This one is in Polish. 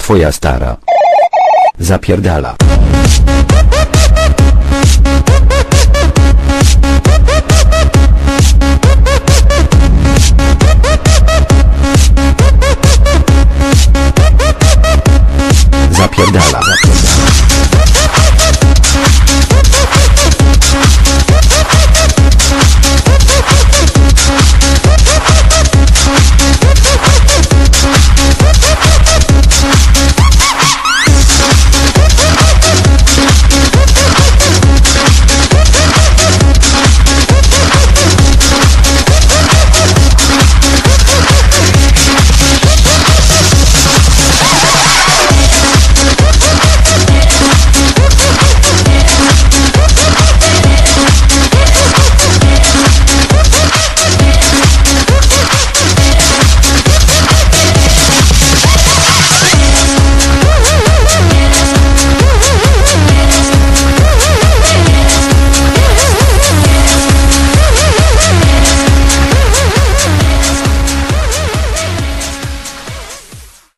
Twoja stara. Zapierdala. Zapierdala.